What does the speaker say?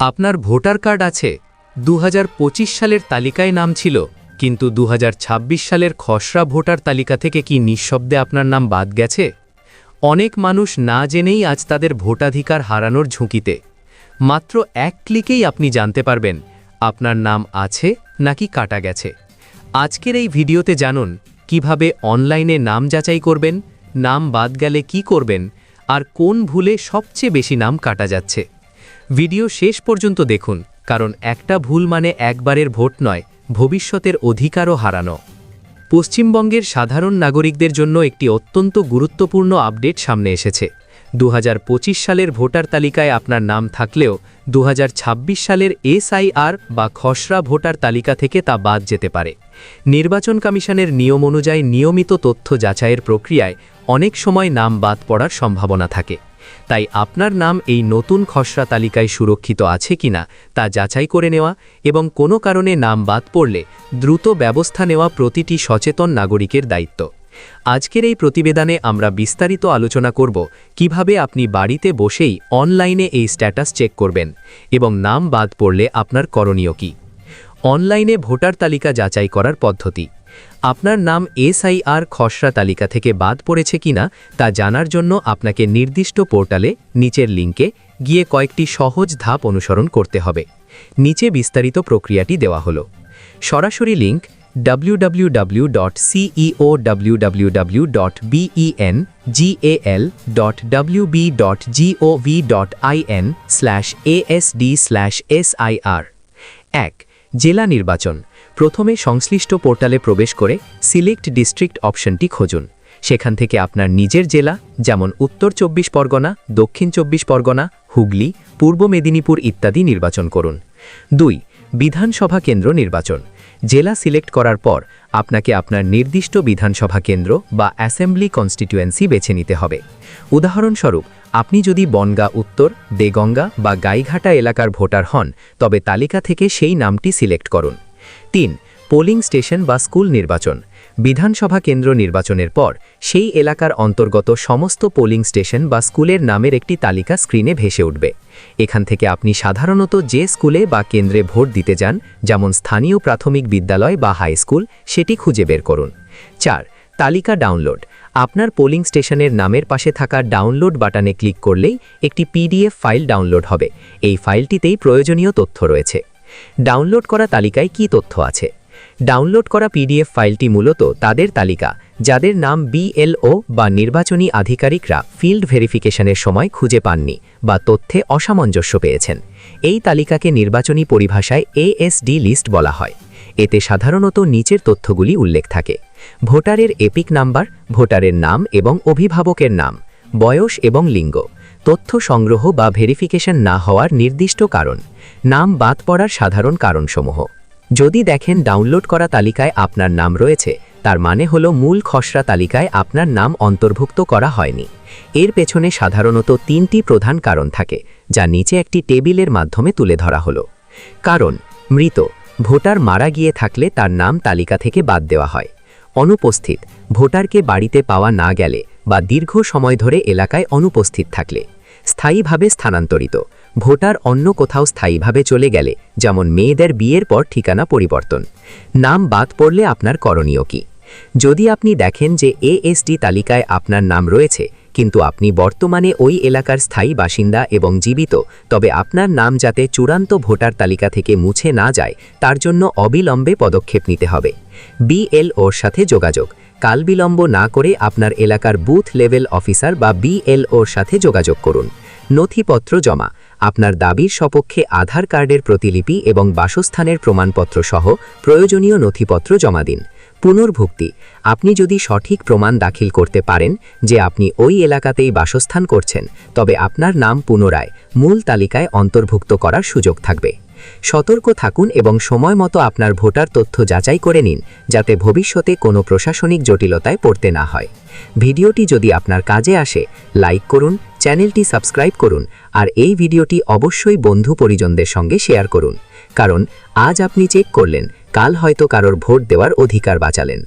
আপনার voter card আছে দু হাজার পঁচিশ সালের তালিকায় নাম ছিল, কিন্তু দু হাজার ছাব্বিশ সালের খসড়া ভোটার তালিকা থেকে কি নিঃশব্দে আপনার নাম বাদ গেছে? অনেক মানুষ না জেনেই আজ তাদের ভোটাধিকার হারানোর ঝুঁকিতে। মাত্র এক ক্লিকেই আপনি জানতে পারবেন, আপনার নাম আছে নাকি কাটা গেছে। আজকের এই ভিডিওতে জানুন, কীভাবে অনলাইনে নাম যাচাই করবেন, নাম বাদ গেলে কি করবেন, আর কোন ভুলে সবচেয়ে বেশি নাম কাটা যাচ্ছে। ভিডিও শেষ পর্যন্ত দেখুন, কারণ একটা ভুল মানে একবারের ভোট নয়, ভবিষ্যতের অধিকারও হারানো। পশ্চিমবঙ্গের সাধারণ নাগরিকদের জন্য একটি অত্যন্ত গুরুত্বপূর্ণ আপডেট সামনে এসেছে। দুহাজার পঁচিশ সালের ভোটার তালিকায় আপনার নাম থাকলেও দুহাজার ছাব্বিশ সালের এসআইআর বা খসড়া ভোটার তালিকা থেকে তা বাদ যেতে পারে। নির্বাচন কমিশনের নিয়ম অনুযায়ী নিয়মিত তথ্য যাচাইয়ের প্রক্রিয়ায় অনেক সময় নাম বাদ পড়ার সম্ভাবনা থাকে। তাই আপনার নাম এই নতুন খসড়া তালিকায় সুরক্ষিত আছে কিনা তা যাচাই করে নেওয়া এবং কোনো কারণে নাম বাদ পড়লে দ্রুত ব্যবস্থা নেওয়া প্রতিটি সচেতন নাগরিকের দায়িত্ব। আজকের এই প্রতিবেদনে আমরা বিস্তারিত আলোচনা করব কীভাবে আপনি বাড়িতে বসেই অনলাইনে এই স্ট্যাটাস চেক করবেন এবং নাম বাদ পড়লে আপনার করণীয় কী। অনলাইনে ভোটার তালিকা যাচাই করার পদ্ধতি। আপনার নাম এসআইআর খসড়া তালিকা থেকে বাদ পড়েছে কিনা তা জানার জন্য আপনাকে নির্দিষ্ট পোর্টালে নিচের লিঙ্কে গিয়ে কয়েকটি সহজ ধাপ অনুসরণ করতে হবে। নিচে বিস্তারিত প্রক্রিয়াটি দেওয়া হলো। সরাসরি লিঙ্ক www.ceowl.ben.gal.wb.gov.in asd/sir এক জেলা নির্বাচন। প্রথমে সংশ্লিষ্ট পোর্টালে প্রবেশ করে সিলেক্ট ডিস্ট্রিক্ট অপশনটি খুঁজুন। সেখান থেকে আপনার নিজের জেলা, যেমন উত্তর চব্বিশ পরগনা, দক্ষিণ চব্বিশ পরগনা, হুগলি, পূর্ব মেদিনীপুর ইত্যাদি নির্বাচন করুন। দুই, বিধানসভা কেন্দ্র নির্বাচন। জেলা সিলেক্ট করার পর আপনাকে আপনার নির্দিষ্ট বিধানসভা কেন্দ্র বা অ্যাসেম্বলি কনস্টিটিউয়েন্সি বেছে নিতে হবে। উদাহরণস্বরূপ, আপনি যদি বনগা উত্তর, দেগঙ্গা বা গাইঘাটা এলাকার ভোটার হন, তবে তালিকা থেকে সেই নামটি সিলেক্ট করুন। তিন, পোলিং স্টেশন বা স্কুল নির্বাচন। বিধানসভা কেন্দ্র নির্বাচনের পর সেই এলাকার অন্তর্গত সমস্ত পোলিং স্টেশন বা স্কুলের নামের একটি তালিকা স্ক্রিনে ভেসে উঠবে। এখান থেকে আপনি সাধারণত যে স্কুলে বা কেন্দ্রে ভোট দিতে যান, যেমন স্থানীয় প্রাথমিক বিদ্যালয় বা হাই স্কুল, সেটি খুঁজে বের করুন। চার, তালিকা ডাউনলোড। আপনার পোলিং স্টেশনের নামের পাশে থাকা ডাউনলোড বাটনে ক্লিক করলেই একটি পিডিএফ ফাইল ডাউনলোড হবে। এই ফাইলটিতেই প্রয়োজনীয় তথ্য রয়েছে। ডাউনলোড করা তালিকায় কি তথ্য আছে? ডাউনলোড করা পিডিএফ ফাইলটি মূলত তাদের তালিকা, যাদের নাম বিএলও বা নির্বাচনী আধিকারিকরা ফিল্ড ভেরিফিকেশনের সময় খুঁজে পাননি বা তথ্যে অসামঞ্জস্য পেয়েছেন। এই তালিকাকে নির্বাচনী পরিভাষায় এএসডি লিস্ট বলা হয়। এতে সাধারণত নিচের তথ্যগুলি উল্লেখ থাকে। ভোটারের এপিক নাম্বার, ভোটারের নাম এবং অভিভাবকের নাম, বয়স এবং লিঙ্গ, তথ্য সংগ্রহ বা ভেরিফিকেশন না হওয়ার নির্দিষ্ট কারণ, নাম বাদ পড়ার সাধারণ কারণসমূহ। যদি দেখেন ডাউনলোড করা তালিকায় আপনার নাম রয়েছে, তার মানে হলো মূল খসড়া তালিকায় আপনার নাম অন্তর্ভুক্ত করা হয়নি। এর পেছনে সাধারণত তিনটি প্রধান কারণ থাকে, যা নিচে একটি টেবিলের মাধ্যমে তুলে ধরা হলো। কারণ, মৃত, ভোটার মারা গিয়ে থাকলে তার নাম তালিকা থেকে বাদ দেওয়া হয়। অনুপস্থিত, ভোটারকে বাড়িতে পাওয়া না গেলে বা দীর্ঘ সময় ধরে এলাকায় অনুপস্থিত থাকলে। স্থায়ীভাবে স্থানান্তরিত। ভোটার অন্য কোথাও স্থায়ীভাবে চলে গেলে, যেমন মেয়েদের বিয়ের পর ঠিকানা পরিবর্তন। নাম বাদ পড়লে আপনার করণীয় কি? যদি আপনি দেখেন যে এএসডি তালিকায় আপনার নাম রয়েছে, কিন্তু আপনি বর্তমানে ওই এলাকার স্থায়ী বাসিন্দা এবং জীবিত, তবে আপনার নাম যাতে চূড়ান্ত ভোটার তালিকা থেকে মুছে না যায়, তার জন্য অবিলম্বে পদক্ষেপ নিতে হবে। বিএলওর সাথে যোগাযোগ। কাল বিলম্ব না করে আপনার এলাকার বুথ লেভেল অফিসার বা বিএলওর সাথে যোগাযোগ করুন। নথিপত্র জমা। আপনার দাবির সপক্ষে আধার কার্ডের প্রতিলিপি এবং বাসস্থানের প্রমাণপত্র সহ প্রয়োজনীয় নথিপত্র জমা দিন। পুনর্ভুক্তি। আপনি যদি সঠিক প্রমাণ দাখিল করতে পারেন যে আপনি ওই এলাকাতেই বাসস্থান করছেন, তবে আপনার নাম পুনরায়, মূল তালিকায় অন্তর্ভুক্ত করার সুযোগ থাকবে। সতর্ক থাকুন এবং সময় মতো আপনার ভোটার তথ্য যাচাই করে নিন, যাতে ভবিষ্যতে কোনো প্রশাসনিক জটিলতায় পড়তে না হয়। ভিডিওটি যদি আপনার কাজে আসে, লাইক করুন চ্যানেলটি সাবস্ক্রাইব করুন আর এই ভিডিওটি অবশ্যই বন্ধু পরিজনদের সঙ্গে শেয়ার করুন। কারণ আজ আপনি চেক করলেন, কাল হয়তো কারোর ভোট দেওয়ার অধিকার বাঁচালেন।